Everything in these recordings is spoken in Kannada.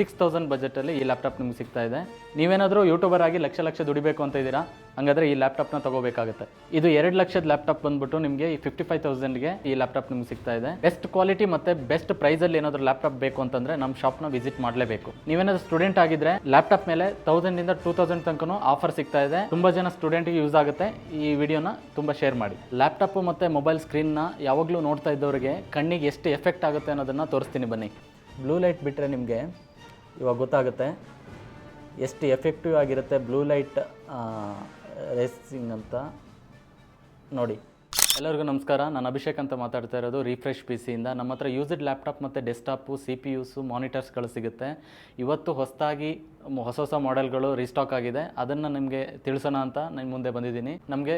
ಸಿಕ್ಸ್ ತೌಸಂಡ್ ಬಜೆಟಲ್ಲಿ ಈ ಲ್ಯಾಪ್ಟಾಪ್ ನಿಮ್ಗೆ ಸಿಗ್ತಾ ಇದೆ. ನೀವೇನಾದರೂ ಯೂಟ್ಯೂಬರ್ ಆಗಿ ಲಕ್ಷ ಲಕ್ಷ ದುಡಿಬೇಕು ಅಂತ ಇದ್ದೀರಾ? ಹಂಗಾದ್ರೆ ಈ ಲ್ಯಾಪ್ಟಾಪ್ನ ತಗೋಬೇಕಾಗುತ್ತೆ. ಇದು ಎರಡು ಲಕ್ಷದ ಲ್ಯಾಪ್ಟಾಪ್ ಬಂದ್ಬಿಟ್ಟು ನಿಮಗೆ ಈ ಫಿಫ್ಟಿ ಫೈವ್ ತೌಸಂಡ್ಗೆ ಈ ಲ್ಯಾಪ್ಟಾಪ್ ನಿಮ್ಗೆ ಸಿಗ್ತಾ ಇದೆ. ಬೆಸ್ಟ್ ಕ್ವಾಲಿಟಿ ಮತ್ತು ಬೆಸ್ಟ್ ಪ್ರೈಸಲ್ಲಿ ಏನಾದರೂ ಲ್ಯಾಪ್ಟಾಪ್ ಬೇಕು ಅಂತಂದರೆ ನಮ್ಮ ಶಾಪ್ನ ವಿಸಿಟ್ ಮಾಡಲೇಬೇಕು. ನೀವೇನಾದ್ರು ಸ್ಟೂಡೆಂಟ್ ಆಗಿದ್ರೆ ಲ್ಯಾಪ್ಟಾಪ್ ಮೇಲೆ ತೌಸಂಡಿಂದ ಟೂ ತೌಸಂಡ್ ತನಕನೂ ಆಫರ್ ಸಿಗ್ತಾ ಇದೆ. ತುಂಬ ಜನ ಸ್ಟೂಡೆಂಟ್ಗೆ ಯೂಸ್ ಆಗುತ್ತೆ. ಈ ವಿಡಿಯೋನ ತುಂಬ ಶೇರ್ ಮಾಡಿ. ಲ್ಯಾಪ್ಟಾಪ್ ಮತ್ತು ಮೊಬೈಲ್ ಸ್ಕ್ರೀನ್ನ ಯಾವಾಗಲೂ ನೋಡ್ತಾ ಇದ್ದವರಿಗೆ ಕಣ್ಣಿಗೆ ಎಷ್ಟು ಎಫೆಕ್ಟ್ ಆಗುತ್ತೆ ಅನ್ನೋದನ್ನು ತೋರಿಸ್ತೀನಿ ಬನ್ನಿ. ಬ್ಲೂ ಲೈಟ್ ಬಿಟ್ಟರೆ ನಿಮಗೆ ಇವಾಗ ಗೊತ್ತಾಗುತ್ತೆ. ಎಷ್ಟು ಎಫೆಕ್ಟಿವ್ ಆಗಿರುತ್ತೆ ಬ್ಲೂ ಲೈಟ್ ರೇಸಿಂಗ್ ಅಂತ. ನೋಡಿ. ಎಲ್ಲರಿಗೂ ನಮಸ್ಕಾರ. ನಾನು ಅಭಿಷೇಕ್ ಅಂತ ಮಾತಾಡ್ತಾ ಇರೋದು ರಿಫ್ರೆಶ್ ಪಿ ಸಿಯಿಂದ ನಮ್ಮ ಹತ್ರ ಯೂಸ್ಡ್ ಲ್ಯಾಪ್ಟಾಪ್ ಮತ್ತು ಡೆಸ್ಕ್ಟಾಪು ಸಿ ಪಿ ಯುಸು ಮಾನಿಟರ್ಸ್ಗಳು ಸಿಗುತ್ತೆ. ಇವತ್ತು ಹೊಸದಾಗಿ ಹೊಸ ಹೊಸ ಮಾಡೆಲ್ಗಳು ರೀಸ್ಟಾಕ್ ಆಗಿದೆ. ಅದನ್ನು ನಿಮಗೆ ತಿಳಿಸೋಣ ಅಂತ ನಿಮ್ಮ ಮುಂದೆ ಬಂದಿದ್ದೀನಿ. ನಮಗೆ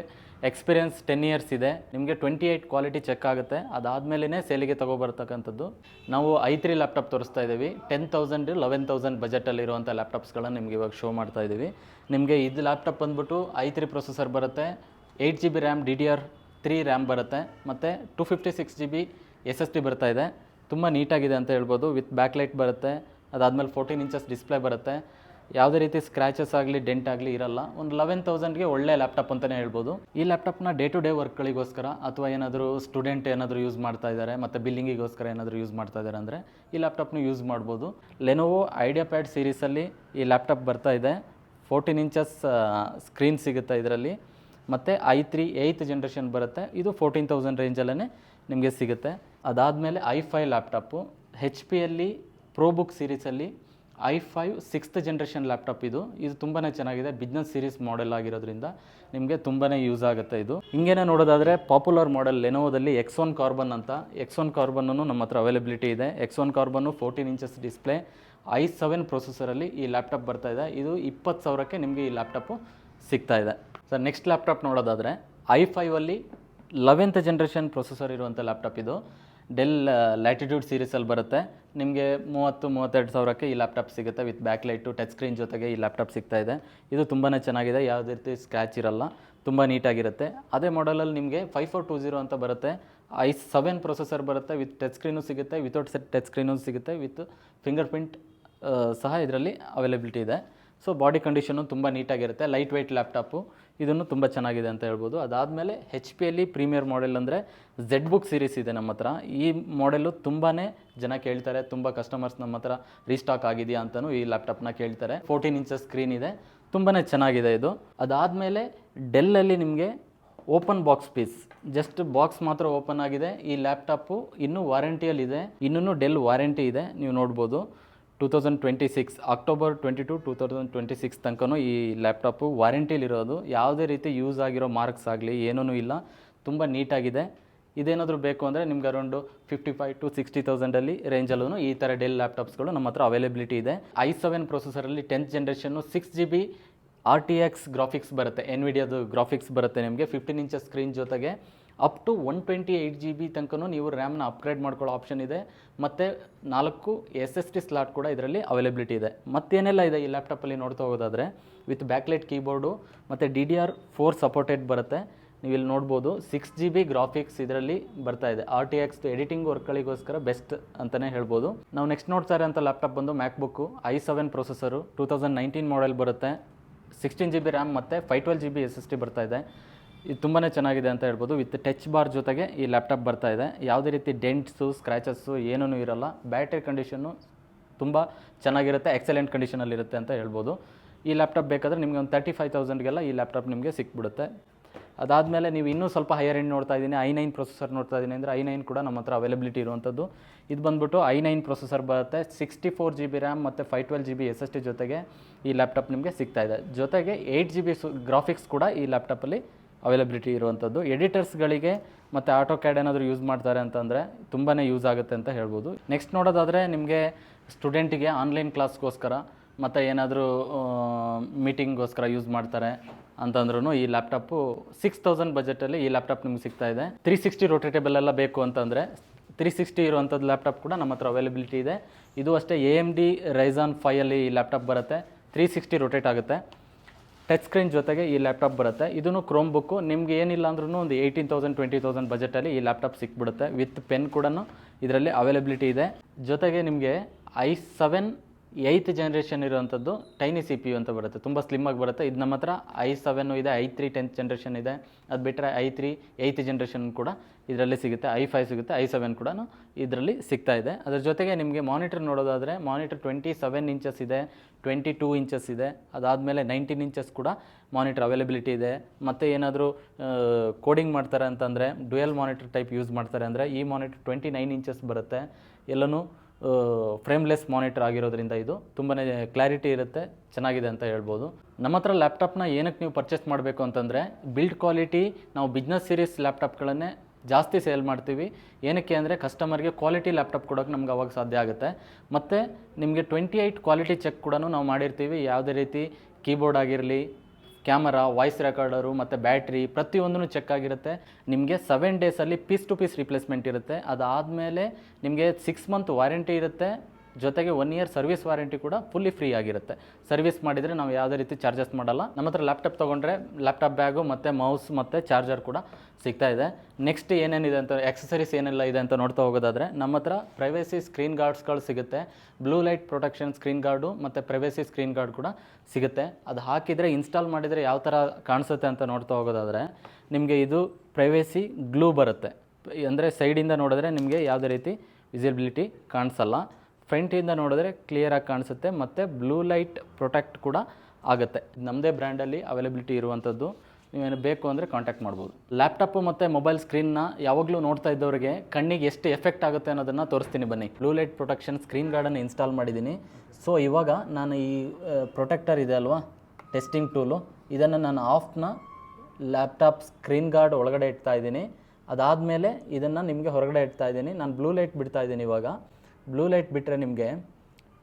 ಎಕ್ಸ್ಪೀರಿಯನ್ಸ್ ಟೆನ್ ಇಯರ್ಸ್ ಇದೆ. ನಿಮಗೆ ಟ್ವೆಂಟಿ ಏಯ್ಟ್ ಕ್ವಾಲಿಟಿ ಚೆಕ್ ಆಗುತ್ತೆ ಅದಾದಮೇಲೆ ಸೇಲಿಗೆ ತೊಗೊಬರ್ತಕ್ಕಂಥದ್ದು. ನಾವು ಐ ತ್ರೀ ಲ್ಯಾಪ್ಟಾಪ್ ತೋರಿಸ್ತಾ ಇದ್ದೀವಿ ಟೆನ್ ತೌಸಂಡ್ ಲೆವೆನ್ ತೌಸಂಡ್ ಬಜೆಟಲ್ಲಿರುವಂಥ ಲ್ಯಾಪ್ಟಾಪ್ಸ್ಗಳನ್ನ ನಿಮ್ಗೆ ಇವಾಗ ಶೋ ಮಾಡ್ತಾ ಇದ್ದೀವಿ ನಿಮಗೆ ಇದು ಲ್ಯಾಪ್ಟಾಪ್ ಬಂದ್ಬಿಟ್ಟು ಐ ತ್ರೀ ಪ್ರೊಸೆಸರ್ ಬರುತ್ತೆ. Eight G B RAM D D R three RAM ಬರುತ್ತೆ. ಮತ್ತು two fifty six G B S S D ಬರ್ತಾ ಇದೆ. ತುಂಬ ನೀಟಾಗಿದೆ ಅಂತ ಹೇಳ್ಬೋದು. ವಿತ್ ಬ್ಯಾಕ್ಲೈಟ್ ಬರುತ್ತೆ. ಅದಾದಮೇಲೆ ಫೋರ್ಟೀನ್ ಇಂಚಸ್ ಡಿಸ್ಪ್ಲೇ ಬರುತ್ತೆ. ಯಾವುದೇ ರೀತಿ ಸ್ಕ್ರ್ಯಾಚಸ್ ಆಗಲಿ ಡೆಂಟ್ ಆಗಲಿ ಇರಲ್ಲ. ಒಂದು ಲೆವೆನ್ ತೌಸಂಡ್ಗೆ ಒಳ್ಳೆ ಲ್ಯಾಪ್ಟಾಪ್ ಅಂತಲೇ ಹೇಳ್ಬೋದು. ಈ ಲ್ಯಾಪ್ಟಾಪ್ನ ಡೇ ಟು ಡೇ ವರ್ಕ್ಗಳಿಗೋಸ್ಕರ ಅಥವಾ ಏನಾದರೂ ಸ್ಟೂಡೆಂಟ್ ಏನಾದರೂ ಯೂಸ್ ಮಾಡ್ತಾ ಇದ್ದಾರೆ, ಮತ್ತು ಬಿಲ್ಲಿಂಗಿಗೋಸ್ಕರ ಏನಾದರೂ ಯೂಸ್ ಮಾಡ್ತಾ ಇದ್ದಾರೆ ಅಂದರೆ ಈ ಲ್ಯಾಪ್ಟಾಪ್ನ ಯೂಸ್ ಮಾಡ್ಬೋದು. ಲೆನೋವೋ ಐಡಿಯಾ ಪ್ಯಾಡ್ ಸೀರೀಸಲ್ಲಿ ಈ ಲ್ಯಾಪ್ಟಾಪ್ ಬರ್ತಾ ಇದೆ. ಫೋರ್ಟೀನ್ ಇಂಚಸ್ ಸ್ಕ್ರೀನ್ ಸಿಗುತ್ತೆ ಇದರಲ್ಲಿ. ಮತ್ತು ಐ ತ್ರೀ ಏಯ್ತ್ ಜನ್ರೇಷನ್ ಬರುತ್ತೆ. ಇದು ಫೋರ್ಟೀನ್ ತೌಸಂಡ್ ರೇಂಜಲ್ಲೇ ನಿಮಗೆ ಸಿಗುತ್ತೆ. ಅದಾದಮೇಲೆ ಐ ಫೈ ಲ್ಯಾಪ್ಟಾಪು ಹೆಚ್ ಪಿಯಲ್ಲಿ pro book ಸೀರೀಸಲ್ಲಿ I five sixth generation laptop ಇದು. ಇದು ತುಂಬಾ ಚೆನ್ನಾಗಿದೆ. ಬಿಸ್ನೆಸ್ ಸೀರೀಸ್ ಮಾಡೆಲ್ ಆಗಿರೋದ್ರಿಂದ ನಿಮಗೆ ತುಂಬಾ ಯೂಸ್ ಆಗುತ್ತೆ ಇದು. ಹಿಂಗೇನೆ ನೋಡೋದಾದರೆ ಪಾಪ್ಯುಲರ್ ಮಾಡೆಲ್ ಲೆನೋದಲ್ಲಿ ಎಕ್ಸ್ ಒನ್ ಕಾರ್ಬನ್ ಅಂತ. ಎಕ್ಸ್ ಒನ್ ಕಾರ್ಬನ್ನು ನಮ್ಮ ಹತ್ರ ಅವೈಲಬಿಲಿಟಿ ಇದೆ. X one carbon fourteen inches display I seven ಪ್ರೊಸೆಸರಲ್ಲಿ ಈ ಲ್ಯಾಪ್ಟಾಪ್ ಬರ್ತಾ ಇದೆ. ಇದು ಇಪ್ಪತ್ತು ಸಾವಿರಕ್ಕೆ ನಿಮಗೆ ಈ ಲ್ಯಾಪ್ಟಾಪು ಸಿಗ್ತಾ ಇದೆ. ಸರ್ ನೆಕ್ಸ್ಟ್ ಲ್ಯಾಪ್ಟಾಪ್ ನೋಡೋದಾದರೆ ಐ ಫೈವಲ್ಲಿ ಲೆವೆಂತ್ ಜನ್ರೇಷನ್ ಪ್ರೊಸೆಸರ್ ಇರುವಂಥ ಲ್ಯಾಪ್ಟಾಪ್ ಇದು. ಡೆಲ್ ಲ್ಯಾಟಿಟ್ಯೂಡ್ ಸೀರೀಸಲ್ಲಿ ಬರುತ್ತೆ. ನಿಮಗೆ ಮೂವತ್ತು, ಮೂವತ್ತೆರಡು ಸಾವಿರಕ್ಕೆ ಈ ಲ್ಯಾಪ್ಟಾಪ್ ಸಿಗುತ್ತೆ with back light touch screen ಜೊತೆಗೆ ಈ ಲ್ಯಾಪ್ಟಾಪ್ ಸಿಗ್ತಾ ಇದೆ. ಇದು ತುಂಬಾ ಚೆನ್ನಾಗಿದೆ, ಯಾವುದೇ ರೀತಿ ಸ್ಕ್ರ್ಯಾಚ್ ಇರಲ್ಲ, ತುಂಬ ನೀಟಾಗಿರುತ್ತೆ ಅದೇ ಮಾಡಲಲ್ಲಿ ನಿಮಗೆ ಫೈವ್ ಫೋರ್ ಟು ಜೀರೋ ಅಂತ ಬರುತ್ತೆ. ಐ ಸೆವೆನ್ ಪ್ರೊಸೆಸರ್ ಬರುತ್ತೆ ವಿತ್ ಟಚ್ ಸ್ಕ್ರೀನು ಸಿಗುತ್ತೆ ವಿತೌಟ್ ಸೆಟ್ ಟಚ್ ಸ್ಕ್ರೀನು ಸಿಗುತ್ತೆ ವಿತ್ ಫಿಂಗರ್ ಪ್ರಿಂಟ್ ಸಹ ಇದರಲ್ಲಿ ಅವೈಲೇಬಿಲಿಟಿ ಇದೆ. ಸೊ ಬಾಡಿ ಕಂಡೀಷನು ತುಂಬ ನೀಟಾಗಿರುತ್ತೆ ಲೈಟ್ ವೆಯ್ಟ್ ಲ್ಯಾಪ್ಟಾಪು ಇದನ್ನು ತುಂಬ ಚೆನ್ನಾಗಿದೆ ಅಂತ ಹೇಳ್ಬೋದು. ಅದಾದಮೇಲೆ ಹೆಚ್ ಪಿಯಲ್ಲಿ ಪ್ರೀಮಿಯರ್ ಮಾಡೆಲ್ ಅಂದರೆ ಝೆಡ್ ಬುಕ್ ಸೀರೀಸ್ ಇದೆ ನಮ್ಮ ಹತ್ರ. ಈ ಮಾಡೆಲ್ಲು ತುಂಬಾ ಜನ ಕೇಳ್ತಾರೆ. ತುಂಬ ಕಸ್ಟಮರ್ಸ್ ನಮ್ಮ ಹತ್ರ ರೀಸ್ಟಾಕ್ ಆಗಿದೆಯಾ ಅಂತಲೂ ಈ ಲ್ಯಾಪ್ಟಾಪ್ನ ಕೇಳ್ತಾರೆ. ಫೋರ್ಟೀನ್ ಇಂಚಸ್ ಸ್ಕ್ರೀನ್ ಇದೆ. ತುಂಬಾ ಚೆನ್ನಾಗಿದೆ ಇದು. ಅದಾದಮೇಲೆ ಡೆಲ್ಲಲ್ಲಿ ನಿಮಗೆ open box piece just box ಮಾತ್ರ ಓಪನ್ ಆಗಿದೆ. ಈ ಲ್ಯಾಪ್ಟಾಪು ಇನ್ನೂ ವಾರಂಟಿಯಲ್ಲಿದೆ ಇನ್ನೂ ಡೆಲ್ ವಾರಂಟಿ ಇದೆ. ನೀವು ನೋಡ್ಬೋದು. Two thousand twenty six October twenty two two thousand twenty six ತನಕನೂ ಈ ಲ್ಯಾಪ್ಟಾಪು ವಾರಂಟಿಲಿರೋದು ಯಾವುದೇ ರೀತಿ ಯೂಸ್ ಆಗಿರೋ ಮಾರ್ಕ್ಸ್ ಆಗಲಿ ಏನೂ ಇಲ್ಲ. ತುಂಬ ನೀಟಾಗಿದೆ. ಇದೇನಾದರೂ ಬೇಕು ಅಂದರೆ ನಿಮ್ಗೆ around fifty five to sixty ತೌಸಂಡಲ್ಲಿ ರೇಂಜಲ್ಲೂ ಈ ಥರ ಡೆಲ್ ಲ್ಯಾಪ್ಟಾಪ್ಸ್ಗಳು ನಮ್ಮ ಹತ್ರ ಅವೈಲೇಬಿಲಿಟಿ ಇದೆ. I seven ಪ್ರೊಸೆಸರಲ್ಲಿ tenth generation six G B R T X graphics ಬರುತ್ತೆ. ಎನ್ ವಿಡಿಯೋದು ಗ್ರಾಫಿಕ್ಸ್ ಬರುತ್ತೆ ನಿಮಗೆ. ಫಿಫ್ಟೀನ್ ಇಂಚಸ್ ಸ್ಕ್ರೀನ್ ಜೊತೆಗೆ up to one twenty eight G B ತನಕನೂ ನೀವು ರ್ಯಾಮ್ನ ಅಪ್ಗ್ರೇಡ್ ಮಾಡ್ಕೊಳ್ಳೋ ಆಪ್ಷನ್ ಇದೆ. ಮತ್ತು ನಾಲ್ಕು ಎಸ್ ಎಸ್ ಟಿ ಸ್ಲಾಟ್ ಕೂಡ ಇದರಲ್ಲಿ ಅವೈಲಬಿಲಿಟಿ ಇದೆ. ಮತ್ತೇನೆಲ್ಲ ಇದೆ ಈ ಲ್ಯಾಪ್ಟಾಪಲ್ಲಿ ನೋಡ್ತಾ ಹೋಗೋದಾದರೆ? ವಿತ್ ಬ್ಯಾಕ್ಲೈಟ್ ಕೀಬೋರ್ಡು ಮತ್ತು D D R four supported ಬರುತ್ತೆ. ನೀವು ಇಲ್ಲಿ ನೋಡ್ಬೋದು ಸಿಕ್ಸ್ ಜಿ ಬಿ ಗ್ರಾಫಿಕ್ಸ್ ಇದರಲ್ಲಿ ಬರ್ತಾ ಇದೆ. ಆರ್ ಟಿ ಎಕ್ಸ್ ಎಡಿಟಿಂಗ್ ವರ್ಕ್ಗಳಿಗೋಸ್ಕರ ಬೆಸ್ಟ್ ಅಂತಲೇ ಹೇಳ್ಬೋದು. ನಾವು ನೆಕ್ಸ್ಟ್ ನೋಡ್ತಾ ಇರೋಂಥ ಲ್ಯಾಪ್ಟಾಪ್ ಬಂದು MacBook I seven processor two thousand nineteen model ಬರುತ್ತೆ. ಸಿಕ್ಸ್ಟೀನ್ ಜಿ ಬಿ ರ್ಯಾಮ್ ಮತ್ತು five twelve G B S S D ಬರ್ತಾ ಇದೆ. ಇದು ತುಂಬಾ ಚೆನ್ನಾಗಿದೆ ಅಂತ ಹೇಳ್ಬೋದು. ವಿತ್ ಟಚ್ ಬಾರ್ ಜೊತೆಗೆ ಈ ಲ್ಯಾಪ್ಟಾಪ್ ಬರ್ತಾ ಇದೆ. ಯಾವುದೇ ರೀತಿ ಡೆಂಟ್ಸು ಸ್ಕ್ರ್ಯಾಚಸ್ಸು ಏನೂ ಇರೋಲ್ಲ. ಬ್ಯಾಟ್ರಿ ಕಂಡೀಷನ್ನು ತುಂಬ ಚೆನ್ನಾಗಿರುತ್ತೆ. ಎಕ್ಸಲೆಂಟ್ ಕಂಡೀಷನಲ್ಲಿರುತ್ತೆ ಅಂತ ಹೇಳ್ಬೋದು. ಈ ಲ್ಯಾಪ್ಟಾಪ್ ಬೇಕಾದರೆ ನಿಮಗೆ ಒಂದು ತರ್ಟಿ ಫೈವ್ ತೌಸಂಡ್ಗೆಲ್ಲ ಈ ಲ್ಯಾಪ್ಟಾಪ್ ನಿಮಗೆ ಸಿಕ್ಬಿಡುತ್ತೆ. ಅದಾದಮೇಲೆ ನೀವು ಇನ್ನೂ ಸ್ವಲ್ಪ ಹೈಯರ್ ಎಂಡ್ ನೋಡ್ತಾ ಇದ್ದೀನಿ. ಐ ನೈನ್ ಪ್ರೊಸೆಸರ್ ನೋಡ್ತಾ ಇದ್ದೀನಿ ಅಂದರೆ ಐ ನೈನ್ ಕೂಡ ನಮ್ಮ ಹತ್ರ ಅವೈಲಬಿಲಿಟಿ ಇರುವಂಥದ್ದು. ಇದು ಬಂದ್ಬಿಟ್ಟು ಐ ನೈನ್ ಪ್ರೊಸೆಸರ್ ಬರುತ್ತೆ. Sixty four G B RAM ಮತ್ತು five twelve G B S S D ಜೊತೆಗೆ ಈ ಲ್ಯಾಪ್ಟಾಪ್ ನಿಮಗೆ ಸಿಗ್ತಾ ಇದೆ. ಜೊತೆಗೆ ಏಯ್ಟ್ ಜಿ ಬಿ ಸು ಗ್ರಾಫಿಕ್ಸ್ ಕೂಡ ಈ ಲ್ಯಾಪ್ಟಾಪಲ್ಲಿ ಅವೈಲಬಿಲಿಟಿ ಇರುವಂಥದ್ದು ಎಡಿಟರ್ಸ್ಗಳಿಗೆ ಮತ್ತು ಆಟೋ ಕ್ಯಾಡ್ ಏನಾದರೂ ಯೂಸ್ ಮಾಡ್ತಾರೆ ಅಂತಂದರೆ ತುಂಬಾ ಯೂಸ್ ಆಗುತ್ತೆ ಅಂತ ಹೇಳ್ಬೋದು. ನೆಕ್ಸ್ಟ್ ನೋಡೋದಾದರೆ ನಿಮಗೆ ಸ್ಟೂಡೆಂಟಿಗೆ ಆನ್ಲೈನ್ ಕ್ಲಾಸ್ಗೋಸ್ಕರ ಮತ್ತು ಏನಾದರೂ ಮೀಟಿಂಗ್ಗೋಸ್ಕರ ಯೂಸ್ ಮಾಡ್ತಾರೆ ಅಂತಂದ್ರೂ ಈ ಲ್ಯಾಪ್ಟಾಪು ಸಿಕ್ಸ್ ತೌಸಂಡ್ ಬಜೆಟಲ್ಲಿ ಈ ಲ್ಯಾಪ್ಟಾಪ್ ನಿಮ್ಗೆ ಸಿಗ್ತಾ ಇದೆ. ತ್ರೀ ಸಿಕ್ಸ್ಟಿ ರೊಟೇಟೇಬಲ್ ಎಲ್ಲ ಬೇಕು ಅಂತಂದರೆ ತ್ರೀ ಸಿಕ್ಸ್ಟಿ ಇರುವಂಥದ್ದು ಲ್ಯಾಪ್ಟಾಪ್ ಕೂಡ ನಮ್ಮ ಹತ್ರ ಅವೈಲಬಿಲಿಟಿ ಇದೆ. ಇದು ಅಷ್ಟೇ ಎ ಎಂ ಡಿ ರೈಸಾನ್ ಫೈಯಲ್ಲಿ ಈ ಲ್ಯಾಪ್ಟಾಪ್ ಬರುತ್ತೆ. ತ್ರೀ ಸಿಕ್ಸ್ಟಿ ರೊಟೇಟ್ ಆಗುತ್ತೆ. ಟಚ್ ಸ್ಕ್ರೀನ್ ಜೊತೆಗೆ ಈ ಲ್ಯಾಪ್ಟಾಪ್ ಬರುತ್ತೆ. ಇದನ್ನು ಕ್ರೋಮ್ ಬುಕ್ಕು ನಿಮ್ಗೆ ಏನಿಲ್ಲ ಅಂದ್ರೂ ಒಂದು ಏಯ್ಟೀನ್ ತೌಸಂಡ್ ಟ್ವೆಂಟಿ ತೌಸಂಡ್ ಬಜೆಟಲ್ಲಿ ಈ ಲ್ಯಾಪ್ಟಾಪ್ ಸಿಕ್ಬಿಡುತ್ತೆ. ವಿತ್ ಪೆನ್ ಕೂಡ ಇದರಲ್ಲಿ ಅವೈಲಬಿಲಿಟಿ ಇದೆ. ಜೊತೆಗೆ ನಿಮಗೆ ಐ ಸೆವೆನ್ ಏಯ್ತ್ ಜನ್ರೇಷನ್ ಇರುವಂಥದ್ದು ಟೈನಿ ಸಿ ಪಿ ಯು ಅಂತ ಬರುತ್ತೆ. ತುಂಬ ಸ್ಲಿಮ್ ಆಗಿ ಬರುತ್ತೆ. ಇದು ನಮ್ಮ ಹತ್ರ ಐ ಸೆವೆನ್ನು ಇದೆ ಐ ತ್ರೀ ಟೆಂತ್ ಜನ್ರೇಷನ್ ಇದೆ. ಅದು ಬಿಟ್ಟರೆ ಐ ತ್ರೀ ಏಯ್ತ್ ಜನ್ರೇಷನ್ ಕೂಡ ಇದರಲ್ಲಿ ಸಿಗುತ್ತೆ. ಐ ಫೈವ್ ಸಿಗುತ್ತೆ ಐ ಸೆವೆನ್ ಕೂಡ ಇದರಲ್ಲಿ ಸಿಗ್ತಾ ಇದೆ. ಅದರ ಜೊತೆಗೆ ನಿಮಗೆ ಮಾನಿಟರ್ ನೋಡೋದಾದರೆ ಮಾನಿಟರ್ ಟ್ವೆಂಟಿ ಸೆವೆನ್ ಇಂಚಸ್ ಇದೆ ಟ್ವೆಂಟಿ ಟೂ ಇಂಚಸ್ ಇದೆ. ಅದಾದಮೇಲೆ ನೈನ್ಟೀನ್ ಇಂಚಸ್ ಕೂಡ ಮಾನಿಟರ್ ಅವೈಲಬಿಲಿಟಿ ಇದೆ. ಮತ್ತು ಏನಾದರೂ ಕೋಡಿಂಗ್ ಮಾಡ್ತಾರೆ ಅಂತಂದರೆ ಡ್ಯುಯಲ್ ಮಾನಿಟರ್ ಟೈಪ್ ಯೂಸ್ ಮಾಡ್ತಾರೆ ಅಂದರೆ, ಈ ಮಾನಿಟರ್ ಟ್ವೆಂಟಿ ನೈನ್ ಇಂಚಸ್ ಬರುತ್ತೆ. ಎಲ್ಲನೂ ಫ್ರೇಮ್ಲೆಸ್ ಮಾನಿಟರ್ ಆಗಿರೋದ್ರಿಂದ ಇದು ತುಂಬಾ ಕ್ಲಾರಿಟಿ ಇರುತ್ತೆ, ಚೆನ್ನಾಗಿದೆ ಅಂತ ಹೇಳ್ಬೋದು. ನಮ್ಮ ಹತ್ರ ಲ್ಯಾಪ್ಟಾಪ್ನ ಏನಕ್ಕೆ ನೀವು ಪರ್ಚೇಸ್ ಮಾಡಬೇಕು ಅಂತಂದರೆ, ಬಿಲ್ಡ್ ಕ್ವಾಲಿಟಿ, ನಾವು ಬಿಸ್ನೆಸ್ ಸೀರೀಸ್ ಲ್ಯಾಪ್ಟಾಪ್ಗಳನ್ನೇ ಜಾಸ್ತಿ ಸೇಲ್ ಮಾಡ್ತೀವಿ. ಏನಕ್ಕೆ ಅಂದರೆ, ಕಸ್ಟಮರ್ಗೆ ಕ್ವಾಲಿಟಿ ಲ್ಯಾಪ್ಟಾಪ್ ಕೊಡೋಕ್ಕೆ ನಮ್ಗೆ ಅವಾಗ ಸಾಧ್ಯ ಆಗುತ್ತೆ. ಮತ್ತು ನಿಮಗೆ ಟ್ವೆಂಟಿ ಏಯ್ಟ್ ಕ್ವಾಲಿಟಿ ಚೆಕ್ ಕೂಡ ನಾವು ಮಾಡಿರ್ತೀವಿ. ಯಾವುದೇ ರೀತಿ ಕೀಬೋರ್ಡ್ ಆಗಿರಲಿ ಕ್ಯಾಮರಾ ವಾಯ್ಸ್ ರೆಕಾರ್ಡರು ಮತ್ತು ಬ್ಯಾಟ್ರಿ ಪ್ರತಿಯೊಂದೂ ಚೆಕ್ ಆಗಿರುತ್ತೆ. ನಿಮಗೆ ಸೆವೆನ್ ಡೇಸಲ್ಲಿ ಪೀಸ್ ಟು ಪೀಸ್ ರಿಪ್ಲೇಸ್ಮೆಂಟ್ ಇರುತ್ತೆ. ಅದಾದಮೇಲೆ ನಿಮಗೆ ಸಿಕ್ಸ್ ಮಂತ್ ವಾರಂಟಿ ಇರುತ್ತೆ. ಜೊತೆಗೆ ಒನ್ ಇಯರ್ ಸರ್ವಿಸ್ ವಾರಂಟಿ ಕೂಡ ಫುಲ್ಲಿ ಫ್ರೀ ಆಗಿರುತ್ತೆ. ಸರ್ವಿಸ್ ಮಾಡಿದರೆ ನಾವು ಯಾವುದೇ ರೀತಿ ಚಾರ್ಜಸ್ ಮಾಡಲ್ಲ. ನಮ್ಮ ಹತ್ರ ಲ್ಯಾಪ್ಟಾಪ್ ತೊಗೊಂಡ್ರೆ ಲ್ಯಾಪ್ಟಾಪ್ ಬ್ಯಾಗು ಮತ್ತು ಮೌಸ್ ಮತ್ತು ಚಾರ್ಜರ್ ಕೂಡ ಸಿಗ್ತಾ ಇದೆ. ನೆಕ್ಸ್ಟ್ ಏನೇನಿದೆ ಅಂತ ಎಕ್ಸಸರೀಸ್ ಏನೆಲ್ಲ ಇದೆ ಅಂತ ನೋಡ್ತಾ ಹೋಗೋದಾದರೆ ನಮ್ಮ ಹತ್ರ ಪ್ರೈವೇಸಿ ಸ್ಕ್ರೀನ್ ಗಾರ್ಡ್ಸ್ಗಳು ಸಿಗುತ್ತೆ. Blue light protection screen guard ಮತ್ತು ಪ್ರೈವೇಸಿ ಸ್ಕ್ರೀನ್ ಗಾರ್ಡ್ ಕೂಡ ಸಿಗುತ್ತೆ. ಅದು ಹಾಕಿದರೆ ಇನ್ಸ್ಟಾಲ್ ಮಾಡಿದರೆ ಯಾವ ಥರ ಕಾಣಿಸುತ್ತೆ ಅಂತ ನೋಡ್ತಾ ಹೋಗೋದಾದರೆ ನಿಮಗೆ ಇದು ಪ್ರೈವೇಸಿ ಗ್ಲೂ ಬರುತ್ತೆ. ಅಂದರೆ ಸೈಡಿಂದ ನೋಡಿದ್ರೆ ನಿಮಗೆ ಯಾವುದೇ ರೀತಿ ವಿಸಿಬಿಲಿಟಿ ಕಾಣಿಸಲ್ಲ. ಫ್ರಂಟಿಂದ ನೋಡಿದ್ರೆ ಕ್ಲಿಯರಾಗಿ ಕಾಣಿಸುತ್ತೆ ಮತ್ತು ಬ್ಲೂ ಲೈಟ್ ಪ್ರೊಟೆಕ್ಟ್ ಕೂಡ ಆಗುತ್ತೆ. ನಮ್ಮದೇ ಬ್ರ್ಯಾಂಡಲ್ಲಿ ಅವೈಲಬಿಲಿಟಿ ಇರುವಂಥದ್ದು ನೀವೇನು ಬೇಕು ಅಂದರೆ ಕಾಂಟ್ಯಾಕ್ಟ್ ಮಾಡ್ಬೋದು. ಲ್ಯಾಪ್ಟಾಪು ಮತ್ತು ಮೊಬೈಲ್ ಸ್ಕ್ರೀನ್ನ ಯಾವಾಗಲೂ ನೋಡ್ತಾ ಇದ್ದವರಿಗೆ ಕಣ್ಣಿಗೆ ಎಷ್ಟು ಎಫೆಕ್ಟ್ ಆಗುತ್ತೆ ಅನ್ನೋದನ್ನು ತೋರಿಸ್ತೀನಿ ಬನ್ನಿ. ಬ್ಲೂ ಲೈಟ್ ಪ್ರೊಟೆಕ್ಷನ್ ಸ್ಕ್ರೀನ್ ಗಾರ್ಡನ್ನು ಇನ್ಸ್ಟಾಲ್ ಮಾಡಿದ್ದೀನಿ. ಸೊ ಇವಾಗ ನಾನು ಈ ಪ್ರೊಟೆಕ್ಟರ್ ಇದೆ ಅಲ್ವಾ? ಟೆಸ್ಟಿಂಗ್ ಟೂಲು ಇದನ್ನು ನಾನು ಆಫ್ನ ಲ್ಯಾಪ್ಟಾಪ್ ಸ್ಕ್ರೀನ್ ಗಾರ್ಡ್ ಒಳಗಡೆ ಇಡ್ತಾ ಇದ್ದೀನಿ. ಅದಾದಮೇಲೆ ಇದನ್ನು ನಿಮಗೆ ಹೊರಗಡೆ ಇಡ್ತಾ ಇದ್ದೀನಿ. ನಾನು ಬ್ಲೂ ಲೈಟ್ ಬಿಡ್ತಾ ಇದ್ದೀನಿ ಇವಾಗ. ಬ್ಲೂ ಲೈಟ್ ಬಿಟ್ಟರೆ ನಿಮಗೆ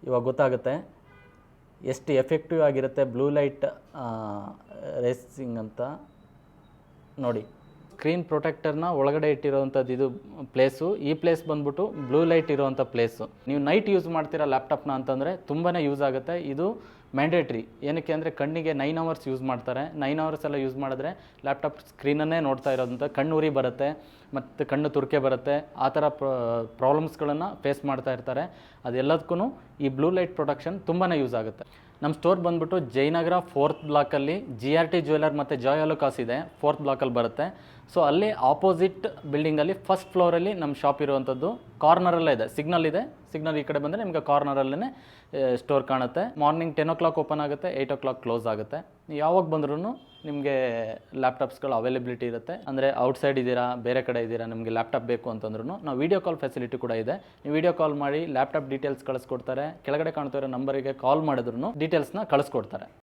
ಇವಾಗ ಗೊತ್ತಾಗುತ್ತೆ. ಎಷ್ಟು ಎಫೆಕ್ಟಿವ್ ಆಗಿರುತ್ತೆ ಬ್ಲೂ ಲೈಟ್ ರೇಸಿಂಗ್ ಅಂತ. ನೋಡಿ, ಸ್ಕ್ರೀನ್ ಪ್ರೊಟೆಕ್ಟರ್ನ ಒಳಗಡೆ ಇಟ್ಟಿರೋವಂಥದ್ದು ಇದು ಪ್ಲೇಸು. ಈ ಪ್ಲೇಸ್ ಬಂದ್ಬಿಟ್ಟು ಬ್ಲೂ ಲೈಟ್ ಇರೋವಂಥ ಪ್ಲೇಸು. ನೀವು ನೈಟ್ ಯೂಸ್ ಮಾಡ್ತೀರಾ ಲ್ಯಾಪ್ಟಾಪ್ನ ಅಂತಂದರೆ ತುಂಬಾ ಯೂಸ್ ಆಗುತ್ತೆ. ಇದು ಮ್ಯಾಂಡೇಟ್ರಿ ಏನಕ್ಕೆ ಅಂದರೆ ಕಣ್ಣಿಗೆ ನೈನ್ ಅವರ್ಸ್ ಯೂಸ್ ಮಾಡ್ತಾರೆ. ನೈನ್ ಅವರ್ಸ್ ಎಲ್ಲ ಯೂಸ್ ಮಾಡಿದ್ರೆ ಲ್ಯಾಪ್ಟಾಪ್ ಸ್ಕ್ರೀನನ್ನೇ ನೋಡ್ತಾ ಇರೋದಂತ. ಕಣ್ಣು ಉರಿ ಬರುತ್ತೆ, ಮತ್ತು ಕಣ್ಣು ತುರ್ಕೆ ಬರುತ್ತೆ. ಆ ಥರ ಪ್ರಾಬ್ಲಮ್ಸ್ಗಳನ್ನು ಫೇಸ್ ಮಾಡ್ತಾ ಇರ್ತಾರೆ. ಅದೆಲ್ಲದಕ್ಕೂ ಈ ಬ್ಲೂ ಲೈಟ್ ಪ್ರೊಡಕ್ಷನ್ ತುಂಬಾ ಯೂಸ್ ಆಗುತ್ತೆ. ನಮ್ಮ ಸ್ಟೋರ್ ಬಂದ್ಬಿಟ್ಟು ಜಯನಗರ ಫೋರ್ತ್ ಬ್ಲಾಕಲ್ಲಿ ಜಿ ಆರ್ ಟಿ ಜ್ಯುವೆಲರ್ ಮತ್ತು ಜಾಯ್ ಅಲೋಕಾಸ್ ಇದೆ, ಫೋರ್ತ್ ಬ್ಲಾಕಲ್ಲಿ ಬರುತ್ತೆ. ಸೊ ಅಲ್ಲಿ ಆಪೋಸಿಟ್ ಬಿಲ್ಡಿಂಗಲ್ಲಿ ಫಸ್ಟ್ ಫ್ಲೋರಲ್ಲಿ ನಮ್ಮ ಶಾಪ್ ಇರುವಂಥದ್ದು ಕಾರ್ನರಲ್ಲೇ ಇದೆ. ಸಿಗ್ನಲ್ ಇದೆ. ಸಿಗ್ನಲ್ ಈ ಕಡೆ ಬಂದರೆ ನಿಮಗೆ ಕಾರ್ನರಲ್ಲೇ ಸ್ಟೋರ್ ಕಾಣುತ್ತೆ. Morning ten o'clock open ಆಗುತ್ತೆ ಏಯ್ಟ್ ಓ ಕ್ಲಾಕ್ ಕ್ಲೋಸ್ ಆಗುತ್ತೆ. ಯಾವಾಗ ಬಂದ್ರೂ ನಿಮಗೆ ಲ್ಯಾಪ್ಟಾಪ್ಸ್ಗಳು ಅವೈಲೇಬಿಲಿಟಿ ಇರುತ್ತೆ. ಅಂದರೆ ಔಟ್ಸೈಡ್ ಇದ್ದೀರಾ, ಬೇರೆ ಕಡೆ ಇದ್ದೀರಾ, ನಿಮಗೆ ಲ್ಯಾಪ್ಟಾಪ್ ಬೇಕು ಅಂತಂದ್ರೂ ನಾವು ವೀಡಿಯೋ ಕಾಲ್ ಫೆಸಿಲಿಟಿ ಕೂಡ ಇದೆ. ನೀವು ವೀಡಿಯೋ ಕಾಲ್ ಮಾಡಿ ಲ್ಯಾಪ್ಟಾಪ್ ಡೀಟೇಲ್ಸ್ ಕಳಿಸ್ಕೊಡ್ತಾರೆ. ಕೆಳಗಡೆ ಕಾಣ್ತಾ ಇರೋ ನಂಬರಿಗೆ ಕಾಲ್ ಮಾಡಿದ್ರು ಡೀಟೇಲ್ಸ್ನ ಕಳಿಸ್ಕೊಡ್ತಾರೆ.